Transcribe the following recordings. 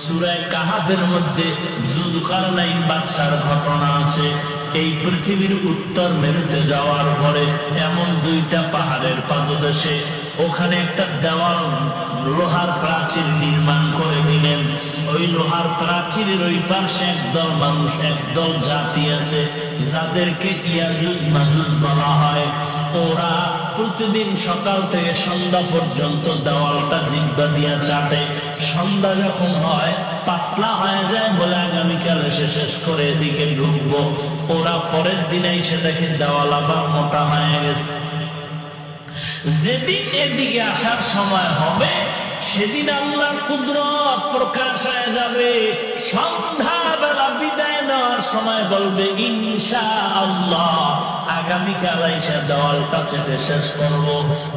সুরায় কাহাবের মধ্যে জুলকারনাইন বাদশার ঘটনা আছে। এই পৃথিবীর উত্তর মেরুতে যাওয়ার পরে এমন দুইটা পাহাড়ের পাদদেশে ওখানে একটা দেওয়াল লোহার প্রাচীর নির্মাণ করে দিলেন ওই লোহার প্রাচীরের ওই পাশে একদল মানুষ, একদল জাতি আছে, যাদেরকে ইয়াজুজ মাজুজ বলা হয়। ওরা প্রতিদিন সকাল থেকে সন্ধ্যা পর্যন্ত দেওয়ালটা জিব্বা দিয়া চাটে। সন্ধ্যা যখন হয়, পাতলা হয়ে যায়, বলে আগামীকাল এসে শেষ করে এদিকে ঢুকবো। ওরা পরের দিনে এসে দেখে দেওয়াল আবার মোটা হয়ে গেছে। যেদিন এদিকে আসার সময় হবে, সেদিন আল্লাহর কুদরত প্রকাশ হয়ে যাবে। সন্ধ্যাবেলা বিদায় নেওয়ার সময় বলবে ইনশা আল্লাহ আগামীকাল এসে দেওয়ালটা চেটে শেষ করব।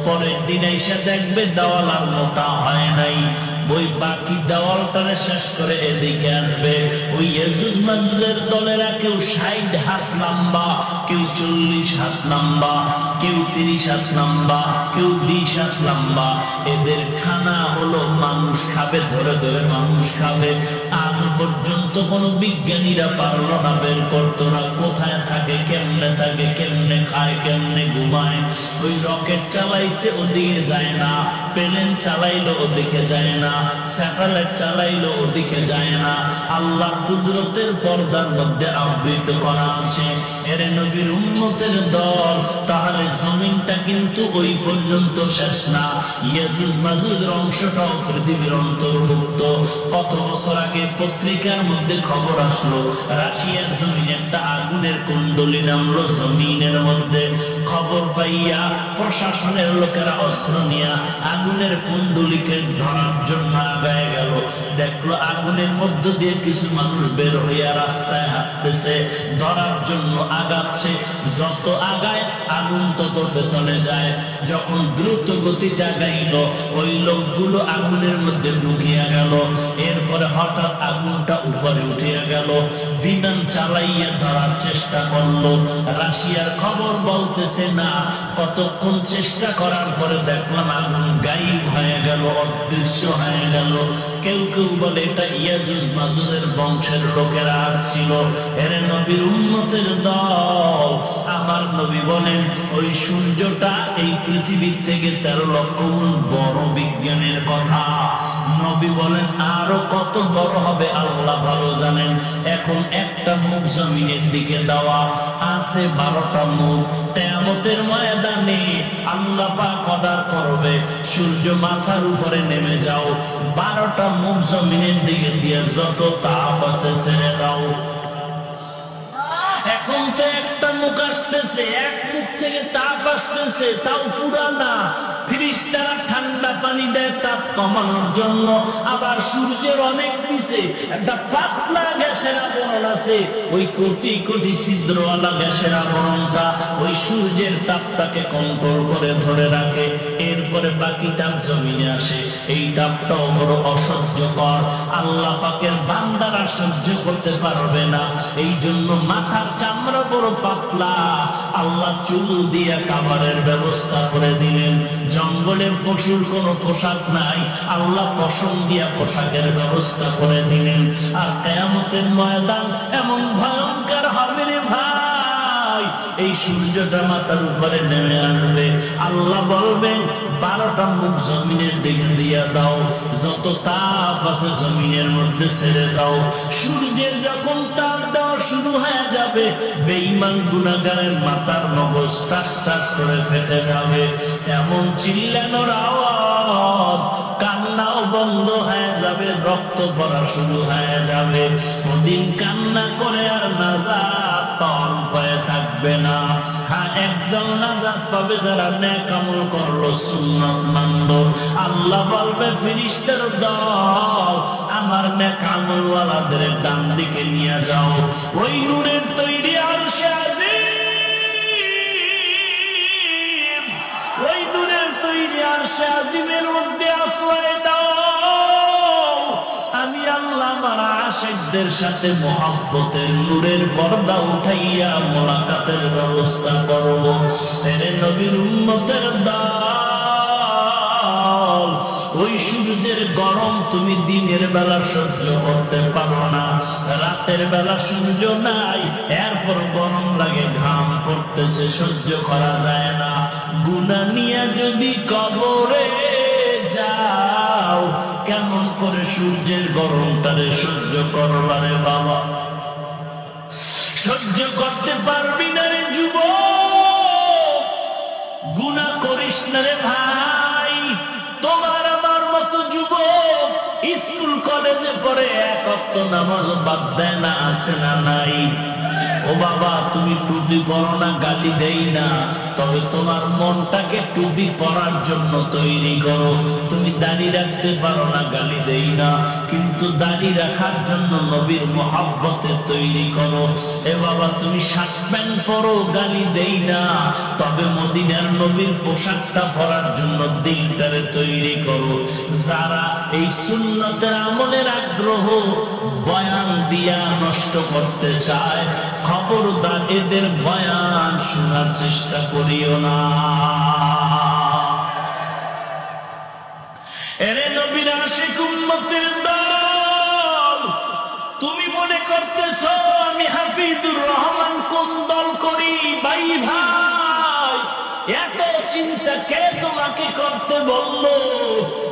পরের দিন এসে দেখবে দেওয়াল আর মোটা হয় নাই। ওই বাকি দেওয়ালটারে শেষ করে এদিকে আসবে। ওই এজুজ মাজুদের দলেরা কেউ ষাট হাত লম্বা, কেউ চল্লিশ হাত লম্বা, কেউ তিরিশ হাত লম্বা, কেউ বিশ হাত লম্বা। এদের খানা হলো মানুষ খাবে, ধরে ধরে মানুষ খাবে। আজ পর্যন্ত কোনো বিজ্ঞানীরা পারল না বের করতো, না কেমনে থাকে, কেমনে খায়, কেমনে ঘুমায়? ওই রকেট চালাইছে ওদিকে যায় না। প্লেন চালাইলো ওদিকে যায় না। স্যাটেলাইট চালাইলো ওদিকে যায় না। আল্লাহ কুদরতের পর্দার মধ্যে আবৃত করা আছে। এর নবীর উন্নতের দল তাহলে জমিনটা কিন্তু ওই পর্যন্ত শেষ না। ইয়াজুজ মাজুজের অংশটাও পৃথিবীর অন্তর্ভুক্ত। কত বছর আগে পত্রিকার মধ্যে খবর আসলো, রাশিয়ার জমিনে একটা আগুনের কুণ্ডলী নামলো জমিনের মধ্যে খবর পাইয়া প্রশাসনের লোকেরা অস্ত্র নিয়ে আগুনের কুণ্ডলীকে ধরার জন্য আগায় গেল। দেখল আগুনের মধ্য দিয়ে কিছু মানুষ বের হইয়া রাস্তায় হাঁটতেছে। ধরার জন্য আগাচ্ছে। যত আগায়, আগুন তত পেছনে যায়। যখন দ্রুত গতিটা গাইল ওই লোকগুলো আগুনের মধ্যে ঢুকিয়া গেল। এরপরে হঠাৎ আগুনটা উপরে উঠিয়া গেল। বিমান চালাইয়া ধরার চেষ্টা করল। রাশিয়ার খবর বলতেছে, না, কতক্ষণ চেষ্টা করার পরে দেখলাম আগুন গাইব হয়ে গেল, অদৃশ্য হয়ে গেল। কেউ কেউ বলে, এটা ইয়াজুজ মাজুদের বংশের লোকেরা আসছিল। এর নবীর উন্নতের দল। আমার নবী বলেন, ওই সূর্যটা এই পৃথিবীর থেকে তেরো লক্ষ গুণ বড় বিজ্ঞানের কথা। নবী বলেন, আরও কত বড় হবে আল্লাহ ভালো জানেন। এখন একটা মুখ জমিনের দিকে দেওয়া, আছে বারোটা মুখ। তেমতের ময়দানে আল্লাহ পাক অর্ডার করবে, সূর্য মাথার উপরে নেমে যাও। বারোটা মুখ জমিনের দিকে দিয়ে যত তাপ আছে ছেড়ে দাও। এখন তো একটা মুখ আসতেছে, এক মুখ থেকে তাপ আসতেছে, তাও পুরানা। ঠান্ডা পানি দেয় তাপ কমানোর জন্য। আবার সূর্যের অনেক একটা পাতলা গ্যাসের আবরণ আছে। ওই কোটি কোটি ছিদ্রওয়ালা গ্যাসের আবরণটা ওই সূর্যের তাপটাকে কন্ট্রোল করে ধরে রাখে। এরপরে বাকি তাপ জমিনে আসে। এই তাপটাও বড় অসহ্যকর। আল্লাহ পাকের বান্দারা সহ্য করতে পারবে না। এই জন্য মাথার চামড়া বড় পাতলা। আল্লাহ চুল দিয়ে কাবারের ব্যবস্থা করে দিলেন। জঙ্গলের পশুর কোনো পোশাক নাই। আল্লাহ পশম দিয়া পোশাকের ব্যবস্থা করে দিলেন। আর কেয়ামতের ময়দান এমন ভয়ঙ্কর হবে রে ভাই। এই সূর্যটা মাথার উপরে নেমে আসবে। আল্লাহ বলবেন, বারোটা মুখ জমিনের দিকে দিয়া দাও। যত তাপ আছে জমিনের মধ্যে ছেড়ে দাও। সূর্যের যখন যাবে, বেঈমান গুণাগারের মাথার মগজ টাস টাস করে ফেটে যাবে। এমন চিল্লানোর আওয়াজ কান্নাও বন্ধ হয়ে যাবে, রক্ত পড়া শুরু হয়ে যাবে। ওদিন কান্না করে আর নাজাত যা না হ্যাঁ নাজাদ পাবে যারা নেকামল করল সুন্নত মানল। আল্লাহ বলবে ফিরিস্তের দল, আমার নেকামল আমলওয়ালাদের ডান দিকে নিয়ে যাও। ওই নূরের তৈরি আজিম। ওই নূরের তৈরি আরশে আজিমের মধ্যে আশেকদের সাথে মহাব্বতের নূরের পর্দা উঠাইয়া মোলাকাতের ব্যবস্থা করব। তেরে নবীর উন্নতের ওই সূর্যের গরম তুমি দিনের বেলা সহ্য করতে পারো না, রাতের বেলা সূর্য নাই, এরপর গরম লাগে, ঘাম করতেছে সহ্য করা যায় না। গুনা নিয়ে যদি কবরে করে সূর্যের গরমটারে সহ্য করবারে বাবা। সহ্য করতে পারবি না রে যুব গুণা করিস না রে ভাই। তোমার আমার মতো যুব স্কুল কলেজে পড়ে এক নামাজ বাদ দেয় না, আসে না নাই। ও বাবা, তুমি টুপি পরো না, গালি দেই না। তবে তোমার মনটাকে টুপি পরার জন্য তৈরি করো। তুমি দাড়ি রাখতে পারো না, গালি দেই না। কিন্তু দাড়ি রাখার জন্য নবীর মহাব্বতে তৈরি করো। এ বাবা, তুমি শার্ট প্যান্ট পরো, গালি দেই না। তবে মদিনার নবীর পোশাকটা পরার জন্য দিনটারে তৈরি করো। যারা এই সুন্নতের আমলের আগ্রহ বয়ান দিয়া নষ্ট করতে চায় খবরদার এদের বয়ান শোনার চেষ্টা করিও না। এরে এত চিন্তা কে তোমাকে করতে বলল?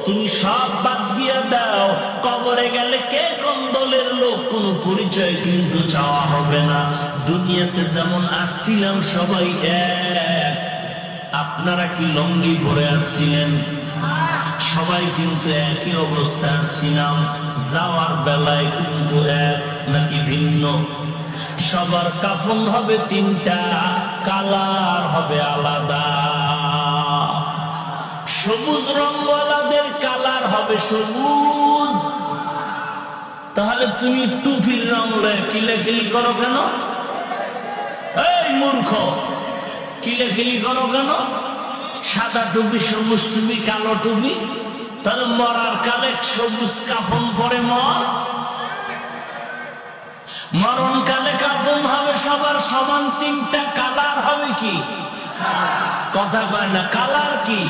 তুমি সব বাদ দিয়া দাও, কবরে গেলে কে কোন দলের লোক কোন পরিচয় কিন্তু চাওয়া হবে না। দুনিয়াতে যেমন আসছিলাম সবাই এক। আপনারা কি লঙ্গি পরে আসছিলেন? সবাই কিন্তু একই অবস্থায় ছিলাম যাওয়ার বেলায় কিন্তু এক, নাকি ভিন্ন? সবার কাপন হবে তিনটা, কালার হবে আলাদা। সবুজ রঙওয়ালাদের কালার হবে সবুজ। তাহলে তুমি টুপির রং কিলেখিলি করো কেন? এই মূর্খ! কিলেখিলি করো কেন সাদা টুপি, সবুজ টুপি, কালো টুপি? তাহলে মরার কালে সবুজ কাফন পরে মর। মরণ কালে কাফন হবে সবার সমান, তিনটা কালার হবে কি? কথা কয় না, কালার কি?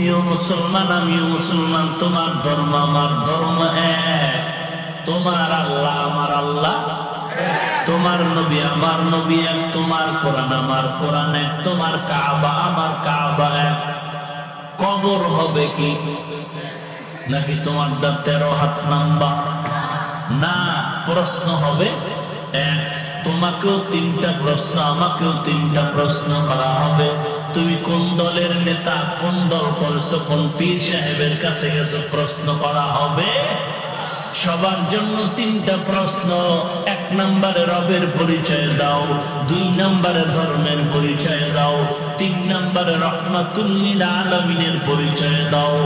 তুমিও মুসলমান, আমিও মুসলমান, তোমার ধর্ম আমার ধর্ম এক। তোমার আল্লাহ আমার আল্লাহ তোমার নবী আমার নবী এক। তোমার কোরআন আমার কোরআন এক। তোমার কাবা আমার কাবা এক। কবর হবে কি? নাকি তোমার দা তেরো হাত নাম্বা না, প্রশ্ন হবে এক। তোমাকেও তিনটা প্রশ্ন, আমাকেও তিনটা প্রশ্ন করা হবে। তুমি কোন দলের নেতা, কোন দল করছ, কোন পীর সাহেবের কাছে গেছো, প্রশ্ন করা হবে? সবার জন্য তিনটা প্রশ্ন। এক নম্বরে রবের পরিচয় দাও, দুই নম্বরে ধর্মের পরিচয় দাও, তিন নম্বরে রহমাতুল্লিল আলমিনের পরিচয় দাও।